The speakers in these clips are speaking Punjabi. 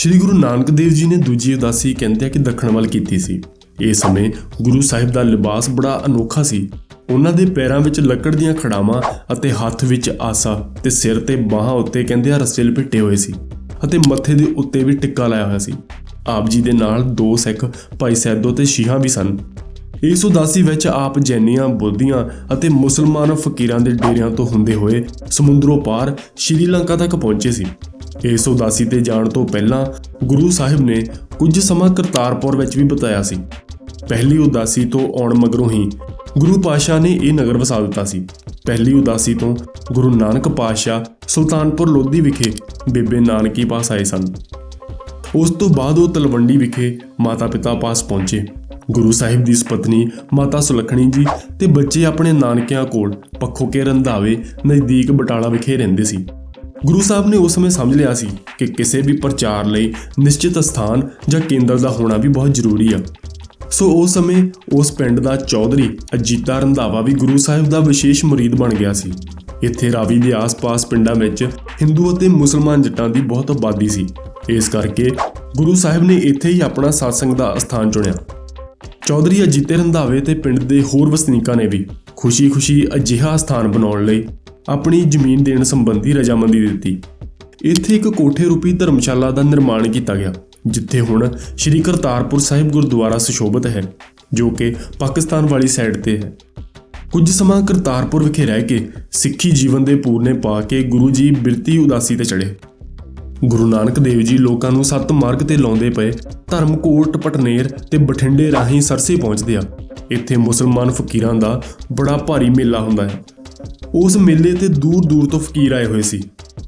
ਸ੍ਰੀ ਗੁਰੂ ਨਾਨਕ ਦੇਵ ਜੀ ਨੇ ਦੂਜੀ ਉਦਾਸੀ ਕਹਿੰਦੇ ਆ ਕਿ ਦੱਖਣ ਵੱਲ ਕੀਤੀ ਸੀ। ਇਸ ਸਮੇਂ ਗੁਰੂ ਸਾਹਿਬ ਦਾ ਲਿਬਾਸ ਬੜਾ ਅਨੋਖਾ ਸੀ। ਉਹਨਾਂ ਦੇ ਪੈਰਾਂ ਵਿੱਚ ਲੱਕੜ ਦੀਆਂ ਖੜਾਵਾਂ ਅਤੇ ਹੱਥ ਵਿੱਚ ਆਸਾ ਤੇ ਸਿਰ ਤੇ ਬਾਹਾਂ ਉੱਤੇ ਕਹਿੰਦੇ ਆ ਰੱਸੇ ਲਪੇਟੇ ਹੋਏ ਸੀ ਅਤੇ ਮੱਥੇ ਦੇ ਉੱਤੇ ਵੀ ਟਿੱਕਾ ਲਾਇਆ ਹੋਇਆ ਸੀ। ਆਪ ਜੀ ਦੇ ਨਾਲ ਦੋ ਸਿੱਖ, ਭਾਈ ਸੈਦੋ ਤੇ ਸ਼ੀਹਾਂ ਵੀ ਸਨ। ਇਸ ਉਦਾਸੀ ਵਿੱਚ ਆਪ ਜੈਨੀਆਂ, ਬੁੱਧੀਆਂ ਅਤੇ ਮੁਸਲਮਾਨ ਫਕੀਰਾਂ ਦੇ ਡੇਰਿਆਂ ਤੋਂ ਹੁੰਦੇ ਹੋਏ ਸਮੁੰਦਰੋਂ ਪਾਰ ਸ਼੍ਰੀਲੰਕਾ ਤੱਕ ਪਹੁੰਚੇ ਸੀ। ਇਸ ਉਦਾਸੀ ਤੇ ਜਾਣ ਤੋਂ ਪਹਿਲਾਂ ਗੁਰੂ ਸਾਹਿਬ ਨੇ ਕੁਝ ਸਮਾਂ ਕਰਤਾਰਪੁਰ ਵਿੱਚ ਵੀ ਬਿਤਾਇਆ ਸੀ। ਪਹਿਲੀ ਉਦਾਸੀ ਤੋਂ ਆਉਣ ਮਗਰੋਂ ਹੀ ਗੁਰੂ ਪਾਸ਼ਾ ਨੇ ਇਹ ਨਗਰ ਵਸਾ ਦਿੱਤਾ ਸੀ। ਪਹਿਲੀ ਉਦਾਸੀ ਤੋਂ ਗੁਰੂ ਨਾਨਕ ਪਾਸ਼ਾ ਸੁਲਤਾਨਪੁਰ ਲੋਧੀ ਵਿਖੇ ਬੇਬੇ ਨਾਨਕੀ ਪਾਸ ਆਏ ਸਨ। ਉਸ ਤੋਂ ਬਾਅਦ ਉਹ ਤਲਵੰਡੀ ਵਿਖੇ ਮਾਤਾ-ਪਿਤਾ ਪਾਸ ਪਹੁੰਚੇ। ਗੁਰੂ ਸਾਹਿਬ ਦੀ ਸਪਤਨੀ ਮਾਤਾ ਸੁਲੱਖਣੀ ਜੀ ਤੇ ਬੱਚੇ ਆਪਣੇ ਨਾਨਕਿਆਂ ਕੋਲ ਪੱਖੋ ਕੇ ਰੰਧਾਵੇ ਨਜ਼ਦੀਕ ਬਟਾਲਾ ਵਿਖੇ ਰਹਿੰਦੇ ਸੀ। ਗੁਰੂ ਸਾਹਿਬ ਨੇ ਉਸ ਸਮੇਂ ਸਮਝ ਲਿਆ ਸੀ ਕਿ ਕਿਸੇ ਵੀ ਪ੍ਰਚਾਰ ਲਈ ਨਿਸ਼ਚਿਤ ਸਥਾਨ ਜਾਂ ਕੇਂਦਰ ਦਾ ਹੋਣਾ ਵੀ ਬਹੁਤ ਜ਼ਰੂਰੀ ਆ। ਸੋ ਉਸ ਸਮੇਂ ਉਸ ਪਿੰਡ ਦਾ ਚੌਧਰੀ ਅਜੀਤਾ ਰੰਧਾਵਾ ਵੀ ਗੁਰੂ ਸਾਹਿਬ ਦਾ ਵਿਸ਼ੇਸ਼ ਮੁਰੀਦ ਬਣ ਗਿਆ ਸੀ। ਇੱਥੇ ਰਾਵੀ ਦੇ ਆਸ-ਪਾਸ ਪਿੰਡਾਂ ਵਿੱਚ ਹਿੰਦੂ ਅਤੇ ਮੁਸਲਮਾਨ ਜੱਟਾਂ ਦੀ ਬਹੁਤ ਆਬਾਦੀ ਸੀ। ਇਸ ਕਰਕੇ ਗੁਰੂ ਸਾਹਿਬ ਨੇ ਇੱਥੇ ਹੀ ਆਪਣਾ satsang ਦਾ ਸਥਾਨ ਚੁਣਿਆ। ਚੌਧਰੀ ਅਜੀਤੇ ਰੰਧਾਵੇ ਤੇ ਪਿੰਡ ਦੇ ਹੋਰ ਵਸਨੀਕਾਂ ਨੇ ਵੀ ਖੁਸ਼ੀ-ਖੁਸ਼ੀ ਅਜਿਹਾ ਸਥਾਨ ਬਣਾਉਣ ਲਈ ਆਪਣੀ ਜ਼ਮੀਨ ਦੇਣ ਸੰਬੰਧੀ ਰਜਾਮੰਦੀ ਦਿੱਤੀ। ਇੱਥੇ ਇੱਕ ਕੋਠੇ ਰੂਪੀ ਧਰਮਸ਼ਾਲਾ ਦਾ ਨਿਰਮਾਣ ਕੀਤਾ ਗਿਆ, ਜਿੱਥੇ ਹੁਣ ਸ੍ਰੀ ਕਰਤਾਰਪੁਰ ਸਾਹਿਬ ਗੁਰਦੁਆਰਾ ਸੁਸ਼ੋਭਿਤ ਹੈ, ਜੋ ਕਿ ਪਾਕਿਸਤਾਨ ਵਾਲੀ ਸਾਈਡ ਤੇ ਹੈ। ਕੁਝ ਸਮਾਂ ਕਰਤਾਰਪੁਰ ਵਿਖੇ ਰਹਿ ਕੇ ਸਿੱਖੀ ਜੀਵਨ ਦੇ ਪੂਰਨੇ ਪਾ ਕੇ ਗੁਰੂ ਜੀ ਬਿਰਤੀ ਉਦਾਸੀ ਤੇ ਚੜੇ ਗੁਰੂ ਨਾਨਕ ਦੇਵ ਜੀ ਲੋਕਾਂ ਨੂੰ ਸੱਤ ਮਾਰਗ ਤੇ ਲਾਉਂਦੇ ਪਏ ਧਰਮਕੋਟ, ਪਟਨੇਰ ਤੇ ਬਠਿੰਡੇ ਰਾਹੀਂ ਸਰਸੇ ਪਹੁੰਚਦੇ ਆ। ਇੱਥੇ ਮੁਸਲਮਾਨ ਫਕੀਰਾਂ ਦਾ ਬੜਾ ਭਾਰੀ ਮੇਲਾ ਹੁੰਦਾ ਹੈ। ਉਸ ਮੇਲੇ ਤੇ ਦੂਰ ਦੂਰ ਤੋਂ ਫਕੀਰ ਆਏ ਹੋਏ ਸੀ।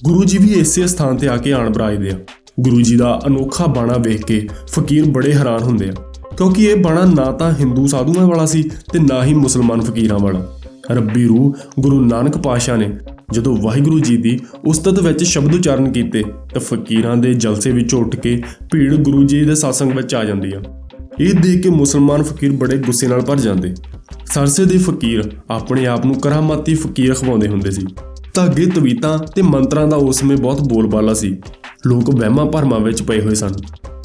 ਗੁਰੂ ਜੀ ਵੀ ਇਸੇ ਸਥਾਨ ਤੇ ਆ ਕੇ ਆਣ ਬਰਾਜਦੇ ਆ। ਗੁਰੂ ਜੀ ਦਾ ਅਨੋਖਾ ਬਾਣਾ ਵੇਖ ਕੇ ਫਕੀਰ ਬੜੇ ਹੈਰਾਨ ਹੁੰਦੇ ਆ। ਕਿਉਂਕਿ ਇਹ ਬਾਣਾ ਨਾ ਤਾਂ ਹਿੰਦੂ ਸਾਧੂਆਂ ਵਾਲਾ ਸੀ ਤੇ ਨਾ ਹੀ ਮੁਸਲਮਾਨ ਫਕੀਰਾਂ ਵਾਲਾ। ਰੱਬੀ ਰੂਹ ਗੁਰੂ ਨਾਨਕ ਪਾਸ਼ਾ ਨੇ। ਜਦੋਂ ਵਾਹਿਗੁਰੂ ਜੀ ਦੀ ਉਸਤਤ ਵਿੱਚ ਸ਼ਬਦ ਉਚਾਰਨ ਕੀਤੇ, ਤਾਂ ਫਕੀਰਾਂ ਦੇ ਜਲਸੇ ਵਿੱਚੋਂ ਉੱਠ ਕੇ ਭੀੜ ਗੁਰੂ ਜੀ ਦੇ satsang ਵਿੱਚ ਆ ਜਾਂਦੀ ਆ। ਇਹ ਦੇਖ ਕੇ ਮੁਸਲਮਾਨ ਫਕੀਰ ਬੜੇ ਗੁੱਸੇ ਨਾਲ ਭਰ ਜਾਂਦੇ। ਸਰਸੇ ਦੇ ਫਕੀਰ ਆਪਣੇ ਆਪ ਨੂੰ ਕਰਾਮਾਤੀ ਫਕੀਰ ਖਵਾਉਂਦੇ ਹੁੰਦੇ ਸੀ। ਧਾਗੇ, ਤਵੀਤਾਂ ਤੇ ਮੰਤਰਾਂ ਦਾ ਉਸ ਸਮੇਂ ਬਹੁਤ ਬੋਲਬਾਲਾ ਸੀ। ਲੋਕ ਵਹਿਮਾਂ ਭਰਮਾਂ ਵਿੱਚ ਪਏ ਹੋਏ ਸਨ।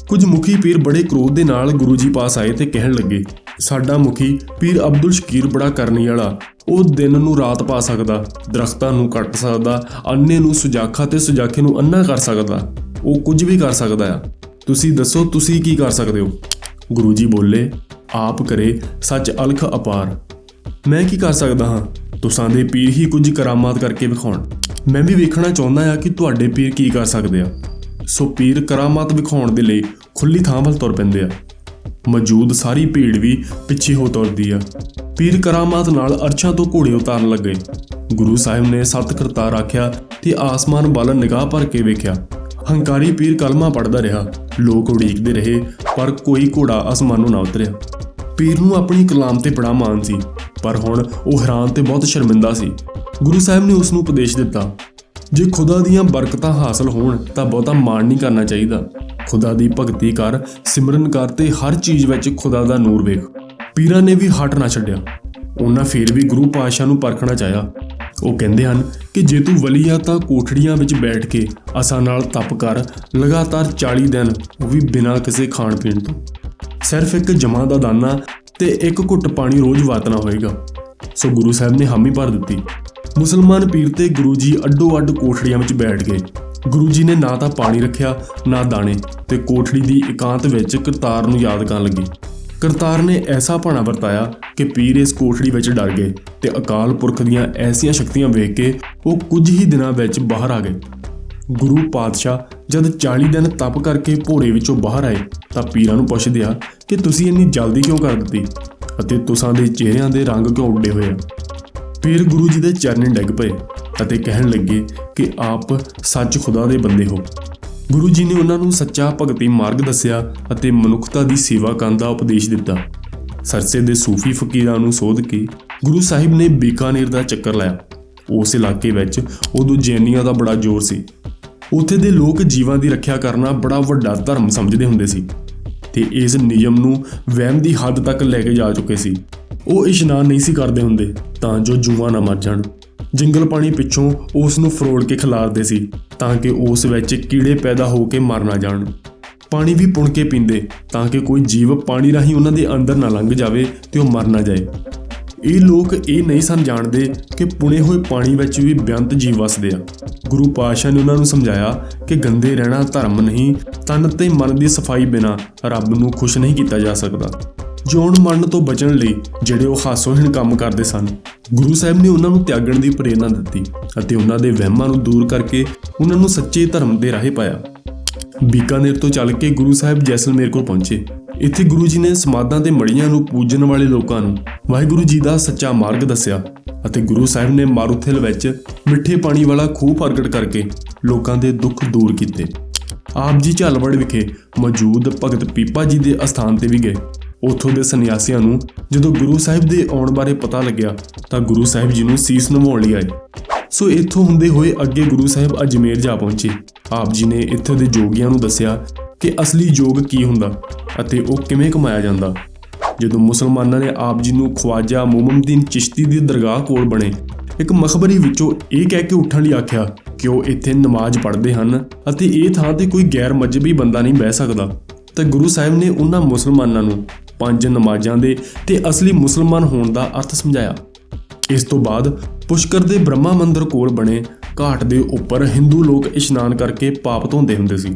ਕੁਝ ਮੁਖੀ ਪੀਰ ਬੜੇ ਕ੍ਰੋਧ ਦੇ ਨਾਲ ਗੁਰੂ ਜੀ ਪਾਸ ਆਏ ਤੇ ਕਹਿਣ ਲੱਗੇ, ਸਾਡਾ ਮੁਖੀ ਪੀਰ ਅਬਦੁਲ ਸ਼ਕੀਰ ਬੜਾ ਕਰਨੀ ਵਾਲਾ। ਉਹ ਦਿਨ ਨੂੰ ਰਾਤ ਪਾ ਸਕਦਾ, ਦਰਖਤਾਂ ਨੂੰ ਕੱਟ ਸਕਦਾ ਅੰਨੇ ਨੂੰ ਸੁਜਾਖਾ ਤੇ ਸੁਜਾਖੇ ਨੂੰ ਅੰਨਾ ਕਰ ਸਕਦਾ। ਉਹ ਕੁਝ ਵੀ ਕਰ ਸਕਦਾ ਆ। ਤੁਸੀਂ ਦੱਸੋ, ਤੁਸੀਂ ਕੀ ਕਰ ਸਕਦੇ ਹੋ? ਗੁਰੂ ਜੀ ਬੋਲੇ, ਆਪ ਕਰੇ ਸੱਚ ਅਲਖ ਅਪਾਰ। ਮੈਂ ਕੀ ਕਰ ਸਕਦਾ ਹਾਂ? ਤੁਸਾਂ ਦੇ ਪੀਰ ਹੀ ਕੁਝ ਕਰਾਮਾਤ ਕਰਕੇ ਵਿਖਾਉਣ। ਮੈਂ ਵੀ ਵੇਖਣਾ ਚਾਹੁੰਦਾ ਆ ਕਿ ਤੁਹਾਡੇ ਪੀਰ ਕੀ ਕਰ ਸਕਦੇ ਆ। ਸੋ ਪੀਰ ਕਰਾਮਾਤ ਵਿਖਾਉਣ ਦੇ ਲਈ ਖੁੱਲੀ ਥਾਂ ਵੱਲ ਤੁਰ ਪੈਂਦੇ ਆ। ਮੌਜੂਦ ਸਾਰੀ ਭੀੜ ਵੀ ਪਿੱਛੇ ਹੋ ਤੁਰਦੀ ਆ। ਪੀਰ ਕਰਾਮਾਤ ਨਾਲ ਅਰਸ਼ਾਂ ਤੋਂ ਘੋੜੇ ਉਤਾਰਨ ਲੱਗੇ ਗੁਰੂ ਸਾਹਿਬ ਨੇ ਸਤ ਕਰਤਾਰ ਆਖਿਆ ਤੇ ਆਸਮਾਨ ਵੱਲ ਨਿਗਾਹ ਭਰ ਕੇ ਵੇਖਿਆ। ਹੰਕਾਰੀ ਪੀਰ ਕਲਮਾ ਪੜਦਾ ਰਿਹਾ। ਲੋਕ ਉਡੀਕਦੇ ਰਹੇ, ਪਰ ਕੋਈ ਘੋੜਾ ਅਸਮਾਨ ਨੂੰ ਨਾ ਉਤਰਿਆ। ਪੀਰ ਨੂੰ ਆਪਣੀ ਕਲਾਮ ਤੇ ਬੜਾ ਮਾਣ ਸੀ, ਪਰ ਹੁਣ ਉਹ ਹੈਰਾਨ ਤੇ ਬਹੁਤ ਸ਼ਰਮਿੰਦਾ ਸੀ। ਗੁਰੂ ਸਾਹਿਬ ਨੇ ਉਸ ਨੂੰ ਉਪਦੇਸ਼ ਦਿੱਤਾ, ਜੇ ਖੁਦਾ ਦੀਆਂ ਬਰਕਤਾਂ ਹਾਸਲ ਹੋਣ, ਤਾਂ ਬਹੁਤਾ ਮਾਣ ਨਹੀਂ ਕਰਨਾ ਚਾਹੀਦਾ। ਖੁਦਾ ਦੀ ਭਗਤੀ ਕਰ, ਸਿਮਰਨ ਕਰ ਤੇ ਹਰ ਚੀਜ਼ ਵਿੱਚ ਖੁਦਾ ਦਾ ਨੂਰ ਵੇਖ। ਪੀਰਾਂ ਨੇ ਵੀ ਹਟ ਨਾ ਛੱਡਿਆ। ਉਹਨਾਂ ਫੇਰ ਵੀ ਗੁਰੂ ਪਾਤਸ਼ਾਹ ਨੂੰ ਪਰਖਣਾ ਚਾਹਿਆ। ਉਹ ਕਹਿੰਦੇ ਹਨ ਕਿ ਜੇ ਤੂੰ ਵਲੀ ਆ ਤਾਂ ਕੋਠੜੀਆਂ ਵਿੱਚ ਬੈਠ ਕੇ ਅਸਾਂ ਨਾਲ ਤਪ ਕਰ, ਲਗਾਤਾਰ 40 ਦਿਨ ਉਹ ਵੀ ਬਿਨਾਂ ਕਿਸੇ ਖਾਣ ਪੀਣ ਤੋਂ। ਸਿਰਫ ਇੱਕ ਜਮਾਂ ਦਾ ਦਾਨਾ ਤੇ ਇੱਕ ਘੁੱਟ ਪਾਣੀ ਰੋਜ਼ ਵਰਤਣਾ ਹੋਏਗਾ। ਸੋ ਗੁਰੂ ਸਾਹਿਬ ਨੇ ਹਾਮੀ ਭਰ ਦਿੱਤੀ। ਮੁਸਲਮਾਨ ਪੀਰ ਤੇ ਗੁਰੂ ਜੀ ਅੱਡੋ ਅੱਡ ਕੋਠੜੀਆਂ ਵਿੱਚ ਬੈਠ ਗਏ। ਗੁਰੂ ਜੀ ਨੇ ਨਾ ਤਾਂ ਪਾਣੀ ਰੱਖਿਆ, ਨਾ ਦਾਣੇ ਤੇ ਕੋਠੜੀ ਦੀ ਇਕਾਂਤ ਵਿੱਚ ਕਰਤਾਰ ਨੂੰ ਯਾਦ ਕਰਨ ਲੱਗੇ। ਕਰਤਾਰ ਨੇ ਐਸਾ ਭਾਣਾ ਵਰਤਾਇਆ ਕਿ ਪੀਰ ਇਸ ਕੋਠੜੀ ਵਿੱਚ ਡਰ ਗਏ ਤੇ ਅਕਾਲ ਪੁਰਖ ਦੀਆਂ ਐਸੀਆਂ ਸ਼ਕਤੀਆਂ ਵੇਖ ਕੇ ਉਹ ਕੁਝ ਹੀ ਦਿਨਾਂ ਵਿੱਚ ਬਾਹਰ ਆ ਗਏ। ਗੁਰੂ ਪਾਤਸ਼ਾਹ ਜਦ 40 ਦਿਨ ਤਪ ਕਰਕੇ ਭੋਰੇ ਵਿੱਚੋਂ ਬਾਹਰ ਆਏ ਤਾਂ ਪੀਰਾਂ ਨੂੰ ਪੁੱਛਦੇ ਆ ਕਿ ਤੁਸੀਂ ਇੰਨੀ ਜਲਦੀ ਕਿਉਂ ਕਰ ਦਿੱਤੀ ਅਤੇ ਤੁਸਾਂ ਦੇ ਚਿਹਰਿਆਂ ਦੇ ਰੰਗ ਕਿਉਂ ਉੱਡੇ ਹੋਏ ਆ? ਪੀਰ ਗੁਰੂ ਜੀ ਦੇ ਚਰਨੀ ਡਿੱਗ ਪਏ ਅਤੇ ਕਹਿਣ ਲੱਗੇ ਕਿ ਆਪ ਸੱਚ ਖੁਦਾ ਦੇ ਬੰਦੇ ਹੋ। ਗੁਰੂ ਜੀ ਨੇ ਉਹਨਾਂ ਨੂੰ ਸੱਚਾ ਭਗਤੀ ਮਾਰਗ ਦੱਸਿਆ ਅਤੇ ਮਨੁੱਖਤਾ ਦੀ ਸੇਵਾ ਕਰਨ ਦਾ ਉਪਦੇਸ਼ ਦਿੱਤਾ। ਸਰਸੇ ਦੇ ਸੂਫੀ ਫਕੀਰਾਂ ਨੂੰ ਸੋਧ ਕੇ ਗੁਰੂ ਸਾਹਿਬ ਨੇ ਬੀਕਾਨੇਰ ਦਾ ਚੱਕਰ ਲਾਇਆ। ਉਸ ਇਲਾਕੇ ਵਿੱਚ ਉਦੋਂ ਜੈਨੀਆਂ ਦਾ ਬੜਾ ਜ਼ੋਰ ਸੀ। ਉੱਥੇ ਦੇ ਲੋਕ ਜੀਵਾਂ ਦੀ ਰੱਖਿਆ ਕਰਨਾ ਬੜਾ ਵੱਡਾ ਧਰਮ ਸਮਝਦੇ ਹੁੰਦੇ ਸੀ ਤੇ ਇਸ ਨਿਯਮ ਨੂੰ ਵਹਿਮ ਦੀ ਹੱਦ ਤੱਕ ਲੈ ਕੇ ਜਾ ਚੁੱਕੇ ਸੀ। ਉਹ ਇਸ਼ਨਾਨ ਨਹੀਂ ਸੀ ਕਰਦੇ ਹੁੰਦੇ ਤਾਂ ਜੋ ਜੂਆਂ ਨਾ ਮਰ ਜਾਣ। ਜੰਗਲ ਪਾਣੀ ਪਿੱਛੋਂ ਉਸ ਨੂੰ ਫਰੋੜ ਕੇ ਖਿਲਾਰਦੇ ਸੀ ਤਾਂ ਕਿ ਉਸ ਵਿੱਚ ਕੀੜੇ ਪੈਦਾ ਹੋ ਕੇ ਮਰ ਨਾ ਜਾਣ। ਪਾਣੀ ਵੀ ਪੁਣ ਕੇ ਪੀਂਦੇ ਤਾਂ ਕਿ ਕੋਈ ਜੀਵ ਪਾਣੀ ਰਾਹੀਂ ਉਹਨਾਂ ਦੇ ਅੰਦਰ ਨਾ ਲੰਘ ਜਾਵੇ ਤੇ ਉਹ ਮਰ ਨਾ ਜਾਏ। ਇਹ ਲੋਕ ਇਹ ਨਹੀਂ ਸਨ ਜਾਣਦੇ ਕਿ ਪੁਣੇ ਹੋਏ ਪਾਣੀ ਵਿੱਚ ਵੀ ਬੇਅੰਤ ਜੀਵ ਵਸਦੇ ਆ। ਗੁਰੂ ਪਾਤਸ਼ਾਹ ਨੇ ਉਹਨਾਂ ਨੂੰ ਸਮਝਾਇਆ ਕਿ ਗੰਦੇ ਰਹਿਣਾ ਧਰਮ ਨਹੀਂ, ਤਨ ਤੇ ਮਨ ਦੀ ਸਫ਼ਾਈ ਬਿਨਾ ਰੱਬ ਨੂੰ ਖੁਸ਼ ਨਹੀਂ ਕੀਤਾ ਜਾ ਸਕਦਾ। ਜੋਨ ਮਰਨ ਤੋਂ ਬਚਣ ਲਈ ਜਿਹੜੇ ਉਹ ਹਾਸੋਹੀਣ ਕੰਮ ਕਰਦੇ ਸਨ। ਗੁਰੂ ਸਾਹਿਬ ਨੇ ਉਹਨਾਂ ਨੂੰ ਤਿਆਗਣ ਦੀ ਪ੍ਰੇਰਣਾ ਦਿੱਤੀ ਅਤੇ ਉਹਨਾਂ ਦੇ ਵਹਿਮਾਂ ਨੂੰ ਦੂਰ ਕਰਕੇ ਉਹਨਾਂ ਨੂੰ ਸੱਚੇ ਧਰਮ ਦੇ ਰਾਹੇ ਪਾਇਆ। ਬੀਕਾਨੇਰ ਤੋਂ ਚੱਲ ਕੇ ਗੁਰੂ ਸਾਹਿਬ ਜੈਸਲਮੇਰ ਕੋਲ ਪਹੁੰਚੇ। ਇੱਥੇ ਗੁਰੂ ਜੀ ਨੇ ਸਮਾਧਾਂ ਤੇ ਮੜੀਆਂ ਨੂੰ ਪੂਜਣ ਵਾਲੇ ਲੋਕਾਂ ਨੂੰ ਵਾਹਿਗੁਰੂ ਜੀ ਦਾ ਸੱਚਾ ਮਾਰਗ ਦੱਸਿਆ ਅਤੇ ਗੁਰੂ ਸਾਹਿਬ ਨੇ ਮਾਰੂਥਲ ਵਿੱਚ ਮਿੱਠੇ ਪਾਣੀ ਵਾਲਾ ਖੂਹ ਪ੍ਰਗਟ ਕਰਕੇ ਲੋਕਾਂ ਦੇ ਦੁੱਖ ਦੂਰ ਕੀਤੇ। ਆਪ ਜੀ ਝਲਵੜ ਵਿਖੇ ਮੌਜੂਦ ਭਗਤ ਪੀਪਾ ਜੀ ਦੇ ਅਸਥਾਨ ਤੇ ਵੀ ਗਏ। ਉੱਥੋਂ ਦੇ ਸੰਨਿਆਸੀਆਂ ਨੂੰ ਜਦੋਂ ਗੁਰੂ ਸਾਹਿਬ ਦੇ ਆਉਣ ਬਾਰੇ ਪਤਾ ਲੱਗਿਆ ਤਾਂ ਗੁਰੂ ਸਾਹਿਬ ਜੀ ਨੂੰ ਸੀਸ ਨਿਵਾਉਣ ਲਈ ਆਏ। ਸੋ ਇੱਥੋਂ ਹੁੰਦੇ ਹੋਏ ਅੱਗੇ ਗੁਰੂ ਸਾਹਿਬ ਅਜਮੇਰ ਜਾ ਪਹੁੰਚੇ। ਆਪ ਜੀ ਨੇ ਇੱਥੇ ਦੇ ਜੋਗੀਆਂ ਨੂੰ ਦੱਸਿਆ ਕਿ ਅਸਲੀ ਯੋਗ ਕੀ ਹੁੰਦਾ ਅਤੇ ਉਹ ਕਿਵੇਂ ਕਮਾਇਆ ਜਾਂਦਾ। ਜਦੋਂ ਮੁਸਲਮਾਨਾਂ ਨੇ ਆਪ ਜੀ ਨੂੰ ਖਵਾਜਾ ਮੁਹੰਮਦੀਨ ਚਿਸ਼ਤੀ ਦੀ ਦਰਗਾਹ ਕੋਲ ਬਣੇ, ਇੱਕ ਮਖਬਰੀ ਵਿੱਚੋਂ ਇਹ ਕਹਿ ਕੇ ਉੱਠਣ ਲਈ ਆਖਿਆ ਕਿ ਉਹ ਇੱਥੇ ਨਮਾਜ਼ ਪੜ੍ਹਦੇ ਹਨ ਅਤੇ ਇਹ ਥਾਂ ਤੇ ਕੋਈ ਗੈਰ ਮਜਬੀ ਬੰਦਾ ਨਹੀਂ ਬਹਿ ਸਕਦਾ। ਤਾਂ ਗੁਰੂ ਸਾਹਿਬ ਨੇ ਉਹਨਾਂ ਮੁਸਲਮਾਨਾਂ ਨੂੰ ਪੰਜ ਨਮਾਜ਼ਾਂ ਦੇ ਤੇ ਅਸਲੀ ਮੁਸਲਮਾਨ ਹੋਣ ਦਾ ਅਰਥ ਸਮਝਾਇਆ। ਇਸ ਤੋਂ ਬਾਅਦ ਪੁਸ਼ਕਰ ਦੇ ਬ੍ਰਹਮਾ ਮੰਦਿਰ ਕੋਲ ਬਣੇ ਘਾਟ ਦੇ ਉੱਪਰ ਹਿੰਦੂ ਲੋਕ ਇਸ਼ਨਾਨ ਕਰਕੇ ਪਾਪ ਧੋਂਦੇ ਹੁੰਦੇ ਸੀ।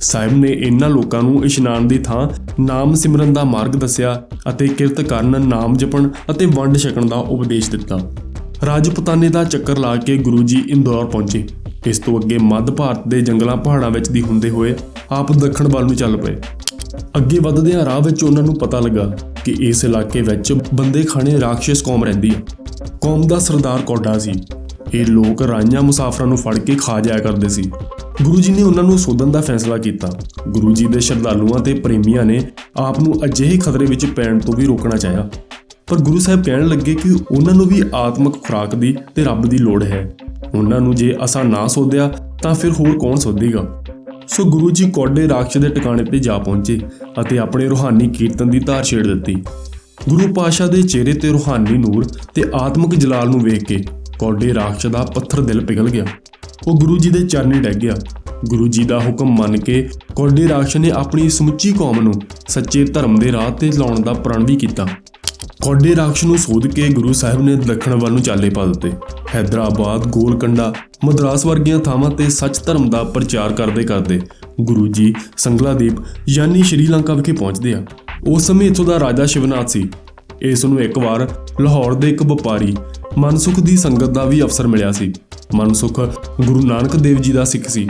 ਸਾਹਿਬ ਨੇ ਇਹਨਾਂ ਲੋਕਾਂ ਨੂੰ ਇਸ਼ਨਾਨ ਦੀ ਥਾਂ ਨਾਮ ਸਿਮਰਨ ਦਾ ਮਾਰਗ ਦੱਸਿਆ ਅਤੇ ਕਿਰਤ ਕਰਨ, ਨਾਮ ਜਪਣ ਅਤੇ ਵੰਡ ਛਕਣ ਦਾ ਉਪਦੇਸ਼ ਦਿੱਤਾ। ਰਾਜਪੂਤਾਨੇ ਦਾ ਚੱਕਰ ਲਾ ਕੇ ਗੁਰੂ ਜੀ ਇੰਦੌਰ ਪਹੁੰਚੇ। ਇਸ ਤੋਂ ਅੱਗੇ ਮੱਧ ਭਾਰਤ ਦੇ ਜੰਗਲਾਂ ਪਹਾੜਾਂ ਵਿੱਚ ਦੀ ਹੁੰਦੇ ਹੋਏ ਆਪ ਦੱਖਣ ਵੱਲ ਨੂੰ ਚੱਲ ਪਏ। ਅੱਗੇ ਵੱਧਦਿਆਂ ਰਾਹ ਵਿੱਚ ਉਹਨਾਂ ਨੂੰ ਪਤਾ ਲੱਗਾ ਕਿ ਇਸ ਇਲਾਕੇ ਵਿੱਚ ਬੰਦੇ ਖਾਣੇ ਰਾਖਸ਼ ਕੌਮ ਰਹਿੰਦੀ ਹੈ। ਕੌਮ ਦਾ ਸਰਦਾਰ ਕੋਡਾ ਸੀ। ਇਹ ਲੋਕ ਰਾਈਆਂ ਮੁਸਾਫਰਾਂ ਨੂੰ ਫੜ ਕੇ ਖਾ ਜਾਇਆ ਕਰਦੇ ਸੀ। ਗੁਰੂ ਜੀ ਨੇ ਉਹਨਾਂ ਨੂੰ ਸੋਧਣ ਦਾ ਫੈਸਲਾ ਕੀਤਾ। ਗੁਰੂ ਜੀ ਦੇ ਸ਼ਰਧਾਲੂਆਂ ਤੇ ਪ੍ਰੇਮੀਆਂ ਨੇ ਆਪ ਨੂੰ ਅਜਿਹੇ ਖਤਰੇ ਵਿੱਚ ਪੈਣ ਤੋਂ ਵੀ ਰੋਕਣਾ ਚਾਹਿਆ। ਪਰ ਗੁਰੂ ਸਾਹਿਬ ਕਹਿਣ ਲੱਗੇ ਕਿ ਉਹਨਾਂ ਨੂੰ ਵੀ ਆਤਮਿਕ ਖੁਰਾਕ ਦੀ ਤੇ ਰੱਬ ਦੀ ਲੋੜ ਹੈ। ਉਹਨਾਂ ਨੂੰ ਜੇ ਅਸਾਂ ਨਾ ਸੋਧਿਆ ਤਾਂ ਫਿਰ ਹੋਰ ਕੌਣ ਸੋਧੇਗਾ? ਸੋ ਗੁਰੂ ਜੀ ਕੋਡੇ ਰਾਖਸ਼ ਦੇ ਟਿਕਾਣੇ ਤੇ ਜਾ ਪਹੁੰਚੇ ਅਤੇ ਆਪਣੇ ਰੂਹਾਨੀ ਕੀਰਤਨ ਦੀ ਧਾਰ ਛੇੜ ਦਿੱਤੀ। ਗੁਰੂ ਪਾਸ਼ਾ ਦੇ ਚਿਹਰੇ ਤੇ ਰੂਹਾਨੀ ਨੂਰ ਤੇ ਆਤਮਿਕ ਜਲਾਲ ਨੂੰ ਵੇਖ ਕੇ ਕੋਡੇ ਰਾਖਸ਼ ਦਾ ਪੱਥਰ ਦਿਲ ਪਿਘਲ ਗਿਆ। ਉਹ ਗੁਰੂ ਜੀ ਦੇ ਚਰਨੀ ਡਿੱਗ ਗਿਆ। ਗੁਰੂ ਜੀ ਦਾ ਹੁਕਮ ਮੰਨ ਕੇ ਕੋਡੇ ਰਾਖਸ਼ ਨੇ ਆਪਣੀ ਸਮੁੱਚੀ ਕੌਮ ਨੂੰ ਸੱਚੇ ਧਰਮ ਦੇ ਰਾਹ ਤੇ ਲਾਉਣ ਦਾ ਪ੍ਰਣ ਵੀ ਕੀਤਾ। ਕੌਡੇ ਰਾਖਸ਼ ਨੂੰ ਸੋਧ ਕੇ ਗੁਰੂ ਸਾਹਿਬ ਨੇ ਦੱਖਣ ਵੱਲ ਨੂੰ ਚਾਲੇ ਪਾ ਦਿੱਤੇ। ਹੈਦਰਾਬਾਦ, ਗੋਲਕੰਡਾ, ਮਦਰਾਸ ਵਰਗੀਆਂ ਥਾਵਾਂ ਤੇ ਸੱਚ ਧਰਮ ਦਾ ਪ੍ਰਚਾਰ ਕਰਦੇ ਕਰਦੇ ਗੁਰੂ ਜੀ ਸੰਗਲਾਦੀਪ ਯਾਨੀ ਸ਼੍ਰੀਲੰਕਾ ਵਿਖੇ ਪਹੁੰਚਦੇ ਆ। ਉਸ ਸਮੇਂ ਇੱਥੋਂ ਦਾ ਰਾਜਾ ਸ਼ਿਵਨਾਥ ਸੀ। ਇਸ ਨੂੰ ਇੱਕ ਵਾਰ ਲਾਹੌਰ ਦੇ ਇੱਕ ਵਪਾਰੀ ਮਨਸੁਖ ਦੀ ਸੰਗਤ ਦਾ ਵੀ ਅਵਸਰ ਮਿਲਿਆ ਸੀ। ਮਨਸੁਖ ਗੁਰੂ ਨਾਨਕ ਦੇਵ ਜੀ ਦਾ ਸਿੱਖ ਸੀ।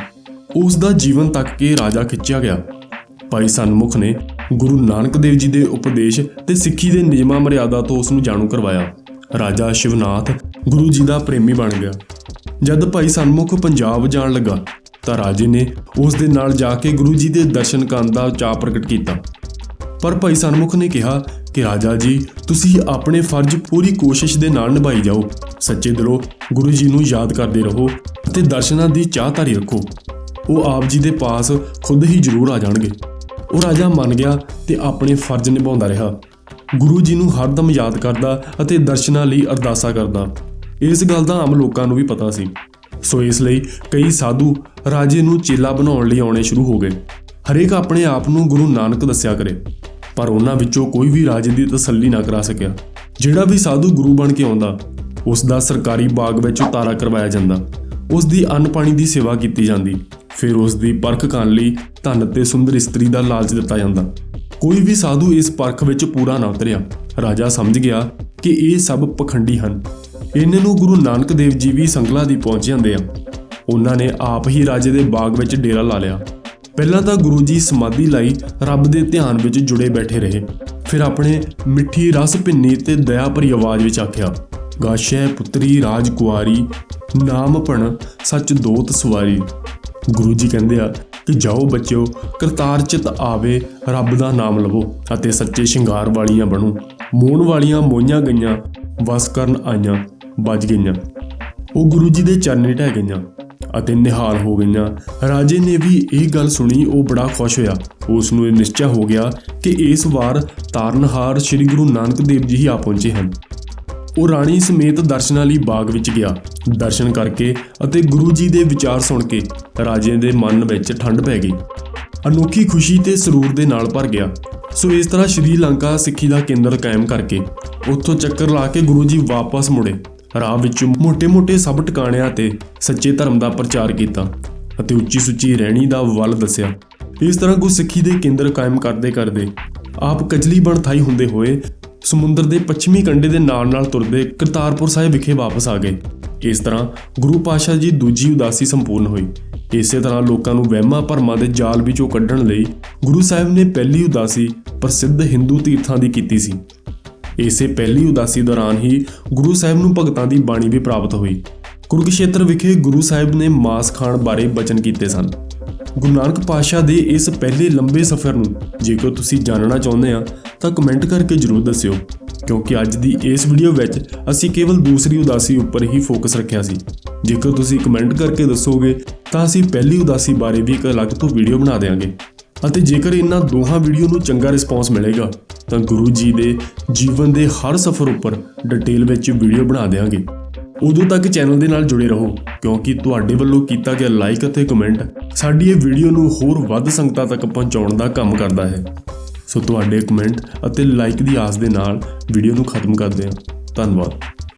ਉਸ ਦਾ ਜੀਵਨ ਤੱਕ ਕੇ ਰਾਜਾ ਖਿੱਚਿਆ ਗਿਆ। ਭਾਈ ਸਨਮੁਖ ਨੇ ਗੁਰੂ ਨਾਨਕ ਦੇਵ ਜੀ ਦੇ ਉਪਦੇਸ਼ ਤੇ ਸਿੱਖੀ ਦੇ ਨਿਯਮਾਂ ਮਰਿਆਦਾ ਤੋਂ ਉਸ ਨੂੰ ਜਾਣੂ ਕਰਵਾਇਆ। ਰਾਜਾ ਸ਼ਿਵਨਾਥ ਗੁਰੂ ਜੀ ਦਾ ਪ੍ਰੇਮੀ ਬਣ ਗਿਆ। ਜਦ ਭਾਈ ਸਨਮੁਖ ਪੰਜਾਬ ਜਾਣ ਲੱਗਾ, ਤਾਂ ਰਾਜੇ ਨੇ ਉਸ ਦੇ ਨਾਲ ਜਾ ਕੇ ਗੁਰੂ ਜੀ ਦੇ ਦਰਸ਼ਨ ਕਰਨ ਦਾ ਚਾਅ ਪ੍ਰਗਟ ਕੀਤਾ। ਪਰ ਭਾਈ ਸਨਮੁਖ ਨੇ ਕਿਹਾ ਕਿ, ਰਾਜਾ ਜੀ, ਤੁਸੀਂ ਆਪਣੇ ਫਰਜ਼ ਪੂਰੀ ਕੋਸ਼ਿਸ਼ ਦੇ ਨਾਲ ਨਿਭਾਈ ਜਾਓ। ਸੱਚੇ ਦਿਲੋਂ ਗੁਰੂ ਜੀ ਨੂੰ ਯਾਦ ਕਰਦੇ ਰਹੋ ਅਤੇ ਦਰਸ਼ਨਾਂ ਦੀ ਚਾਹ ਧਾਰੀ ਰੱਖੋ। ਉਹ ਆਪ ਜੀ ਦੇ ਪਾਸ ਖੁਦ ਹੀ ਜ਼ਰੂਰ ਆ ਜਾਣਗੇ। ਉਹ ਰਾਜਾ ਮੰਨ ਗਿਆ ਤੇ ਆਪਣੇ ਫਰਜ਼ ਨਿਭਾਉਂਦਾ ਰਿਹਾ। ਗੁਰੂ ਜੀ ਨੂੰ ਹਰਦਮ ਯਾਦ ਕਰਦਾ ਅਤੇ ਦਰਸ਼ਨਾਂ ਲਈ ਅਰਦਾਸਾਂ ਕਰਦਾ। ਇਸ ਗੱਲ ਦਾ ਆਮ ਲੋਕਾਂ ਨੂੰ ਵੀ ਪਤਾ ਸੀ। ਸੋ ਇਸ ਲਈ ਕਈ ਸਾਧੂ ਰਾਜੇ ਨੂੰ ਚੇਲਾ ਬਣਾਉਣ ਲਈ ਆਉਣੇ ਸ਼ੁਰੂ ਹੋ ਗਏ। ਹਰੇਕ ਆਪਣੇ ਆਪ ਨੂੰ ਗੁਰੂ ਨਾਨਕ ਦੱਸਿਆ ਕਰੇ। ਪਰ ਉਹਨਾਂ ਵਿੱਚੋਂ ਕੋਈ ਵੀ ਰਾਜੇ ਦੀ ਤਸੱਲੀ ਨਾ ਕਰਾ ਸਕਿਆ। ਜਿਹੜਾ ਵੀ ਸਾਧੂ ਗੁਰੂ ਬਣ ਕੇ ਆਉਂਦਾ ਉਸ ਦਾ ਸਰਕਾਰੀ ਬਾਗ ਵਿੱਚ ਉਤਾਰਾ ਕਰਵਾਇਆ ਜਾਂਦਾ। ਉਸ ਦੀ ਅੰਨ ਪਾਣੀ ਦੀ ਸੇਵਾ ਕੀਤੀ ਜਾਂਦੀ। ਫਿਰ ਉਸ ਦੀ ਪਰਖ ਕਰਨ ਲਈ ਧਨ ਤੇ ਸੁੰਦਰ ਇਸਤਰੀ ਦਾ ਲਾਲਚ ਦਿੱਤਾ ਜਾਂਦਾ। ਕੋਈ ਵੀ ਸਾਧੂ ਇਸ ਪਰਖ ਵਿੱਚ ਪੂਰਾ ਨਾ ਉਤਰਿਆ। ਰਾਜਾ ਸਮਝ ਗਿਆ ਕਿ ਇਹ ਸਭ ਪਖੰਡੀ ਹਨ। ਇਹਨਾਂ ਨੂੰ ਗੁਰੂ ਨਾਨਕ ਦੇਵ ਜੀ ਵੀ ਸੰਗਲਾ ਦੀ ਪਹੁੰਚ ਜਾਂਦੇ ਆ। ਉਹਨਾਂ ਨੇ ਆਪ ਹੀ ਰਾਜੇ ਦੇ ਬਾਗ ਵਿੱਚ ਡੇਰਾ ਲਾ ਲਿਆ। ਪਹਿਲਾਂ ਤਾਂ ਗੁਰੂ ਜੀ ਸਮਾਧੀ ਲਈ ਰੱਬ ਦੇ ਧਿਆਨ ਵਿੱਚ ਜੁੜੇ ਬੈਠੇ ਰਹੇ। ਫਿਰ ਆਪਣੇ ਮਿੱਠੀ ਰਸ ਭਿੰਨੀ ਤੇ ਦਇਆ ਭਰੀ ਆਵਾਜ਼ ਵਿੱਚ ਆਖਿਆ, ਗਾਸ਼ੈ ਪੁੱਤਰੀ ਰਾਜਕੁਆਰੀ ਨਾਮ ਭਣ ਸੱਚ ਦੋਤ ਸਵਾਰੀ। ਗੁਰੂ ਜੀ ਕਹਿੰਦੇ ਆ ਕਿ ਜਾਓ ਬੱਚਿਓ, ਕਰਤਾਰ ਚਿਤ ਆਵੇ, ਰੱਬ ਦਾ ਨਾਮ ਲਵੋ ਅਤੇ ਸੱਚੇ ਸ਼ਿੰਗਾਰ ਵਾਲੀਆਂ ਬਣੋ। ਮੋਣ ਵਾਲੀਆਂ ਮੋਈਆਂ ਗਈਆਂ, ਵਸ ਕਰਨ ਆਈਆਂ, ਵੱਜ ਗਈਆਂ। ਉਹ ਗੁਰੂ ਜੀ ਦੇ ਚਰਨੇ ਢਹਿ ਗਈਆਂ ਅਤੇ ਨਿਹਾਲ ਹੋ ਗਈਆਂ। ਰਾਜੇ ਨੇ ਵੀ ਇਹ ਗੱਲ ਸੁਣੀ, ਉਹ ਬੜਾ ਖੁਸ਼ ਹੋਇਆ। ਉਸ ਨੂੰ ਇਹ ਨਿਸ਼ਚੈ ਹੋ ਗਿਆ ਕਿ ਇਸ ਵਾਰ ਤਾਰਨਹਾਰ ਸ੍ਰੀ ਗੁਰੂ ਨਾਨਕ ਦੇਵ ਜੀ ਹੀ ਆ ਪਹੁੰਚੇ ਹਨ। ਉਹ ਰਾਣੀ ਸਮੇਤ ਦਰਸ਼ਨਾਂ ਲਈ ਬਾਗ ਵਿੱਚ ਗਿਆ। ਦਰਸ਼ਨ ਕਰਕੇ ਅਤੇ ਗੁਰੂ ਜੀ ਦੇ ਵਿਚਾਰ ਸੁਣ ਕੇ ਰਾਜੇ ਦੇ ਮਨ ਵਿੱਚ ਠੰਡ ਪੈ ਗਈ। ਅਨੋਖੀ ਖੁਸ਼ੀ ਤੇ ਸਰੂਰ ਦੇ ਨਾਲ ਭਰ ਗਿਆ। ਸੋ ਇਸ ਤਰ੍ਹਾਂ ਸ਼੍ਰੀਲੰਕਾ ਸਿੱਖੀ ਦਾ ਕੇਂਦਰ ਕਾਇਮ ਕਰਕੇ ਉੱਥੋਂ ਚੱਕਰ ਲਾ ਕੇ ਗੁਰੂ ਜੀ ਵਾਪਸ ਮੁੜੇ। ਰਾਹ ਵਿੱਚ ਮੋਟੇ ਮੋਟੇ ਸਭ ਟਿਕਾਣਿਆਂ ਤੇ ਸੱਚੇ ਧਰਮ ਦਾ ਪ੍ਰਚਾਰ ਕੀਤਾ ਅਤੇ ਉੱਚੀ ਸੁੱਚੀ ਰਹਿਣੀ ਦਾ ਵੱਲ ਦੱਸਿਆ। ਇਸ ਤਰ੍ਹਾਂ ਗੁਰਸਿੱਖੀ ਦੇ ਕੇਂਦਰ ਕਾਇਮ ਕਰਦੇ ਕਰਦੇ ਆਪ ਕਜਲੀ ਬਣ ਥਾਈ ਹੁੰਦੇ ਹੋਏ ਸਮੁੰਦਰ ਦੇ ਪੱਛਮੀ ਕੰਢੇ ਦੇ ਨਾਲ-ਨਾਲ ਤੁਰਦੇ ਕਰਤਾਰਪੁਰ ਸਾਹਿਬ ਵਿਖੇ ਵਾਪਸ ਆ ਗਏ। ਇਸ ਤਰ੍ਹਾਂ ਗੁਰੂ ਪਾਤਸ਼ਾਹ ਜੀ ਦੂਜੀ ਉਦਾਸੀ ਸੰਪੂਰਨ ਹੋਈ। ਇਸੇ ਤਰ੍ਹਾਂ ਲੋਕਾਂ ਨੂੰ ਵਹਿਮਾਂ ਭਰਮਾਂ ਦੇ ਜਾਲ ਵਿੱਚੋਂ ਕੱਢਣ ਲਈ ਗੁਰੂ ਸਾਹਿਬ ਨੇ ਪਹਿਲੀ ਉਦਾਸੀ ਪ੍ਰਸਿੱਧ ਹਿੰਦੂ ਤੀਰਥਾਂ ਦੀ ਕੀਤੀ ਸੀ। ਇਸੇ ਪਹਿਲੀ ਉਦਾਸੀ ਦੌਰਾਨ ਹੀ ਗੁਰੂ ਸਾਹਿਬ ਨੂੰ ਭਗਤਾਂ ਦੀ ਬਾਣੀ ਵੀ ਪ੍ਰਾਪਤ ਹੋਈ। ਕੁਰੂਕਸ਼ੇਤਰ ਵਿਖੇ ਗੁਰੂ ਸਾਹਿਬ ਨੇ ਮਾਸ ਖਾਣ ਬਾਰੇ ਬਚਨ ਕੀਤੇ ਸਨ। ਗੁਰੂ ਨਾਨਕ ਪਾਤਸ਼ਾਹ ਦੇ ਇਸ ਪਹਿਲੇ ਲੰਬੇ ਸਫ਼ਰ ਨੂੰ ਜੇਕਰ ਤੁਸੀਂ ਜਾਣਨਾ ਚਾਹੁੰਦੇ ਆ ਤਾਂ ਕਮੈਂਟ ਕਰਕੇ ਜਰੂਰ ਦੱਸਿਓ, ਕਿਉਂਕਿ ਅੱਜ ਦੀ ਇਸ ਵੀਡੀਓ ਵਿੱਚ ਅਸੀਂ ਕੇਵਲ ਦੂਸਰੀ ਉਦਾਸੀ ਉੱਪਰ ਹੀ ਫੋਕਸ ਰੱਖਿਆ ਸੀ। ਜੇਕਰ ਤੁਸੀਂ ਕਮੈਂਟ ਕਰਕੇ ਦੱਸੋਗੇ, ਤਾਂ ਅਸੀਂ ਪਹਿਲੀ ਉਦਾਸੀ ਬਾਰੇ ਵੀ ਇੱਕ ਅਲੱਗ ਤੋਂ ਵੀਡੀਓ ਬਣਾ ਦੇਵਾਂਗੇ ਅਤੇ ਜੇਕਰ ਇਹਨਾਂ ਦੋਹਾਂ ਵੀਡੀਓ ਨੂੰ ਚੰਗਾ ਰਿਸਪੌਂਸ ਮਿਲੇਗਾ, ਤਾਂ ਗੁਰੂ ਜੀ ਦੇ ਜੀਵਨ ਦੇ ਹਰ ਸਫ਼ਰ ਉੱਪਰ ਡਿਟੇਲ ਵਿੱਚ ਵੀਡੀਓ ਬਣਾ ਦੇਵਾਂਗੇ ਉਦੋਂ ਤੱਕ ਚੈਨਲ ਦੇ ਨਾਲ ਜੁੜੇ ਰਹੋ, ਕਿਉਂਕਿ ਤੁਹਾਡੇ ਵੱਲੋਂ ਕੀਤਾ ਗਿਆ ਲਾਈਕ ਅਤੇ ਕਮੈਂਟ ਸਾਡੀ ਇਹ ਵੀਡੀਓ ਨੂੰ ਹੋਰ ਵੱਧ ਸੰਗਤਾਂ ਤੱਕ ਪਹੁੰਚਾਉਣ ਦਾ ਕੰਮ ਕਰਦਾ ਹੈ। ਸੋ ਤੁਹਾਡੇ ਕਮੈਂਟ ਅਤੇ ਲਾਈਕ ਦੀ ਆਸ ਦੇ ਨਾਲ ਵੀਡੀਓ ਨੂੰ ਖਤਮ ਕਰਦੇ ਹਾਂ। ਧੰਨਵਾਦ।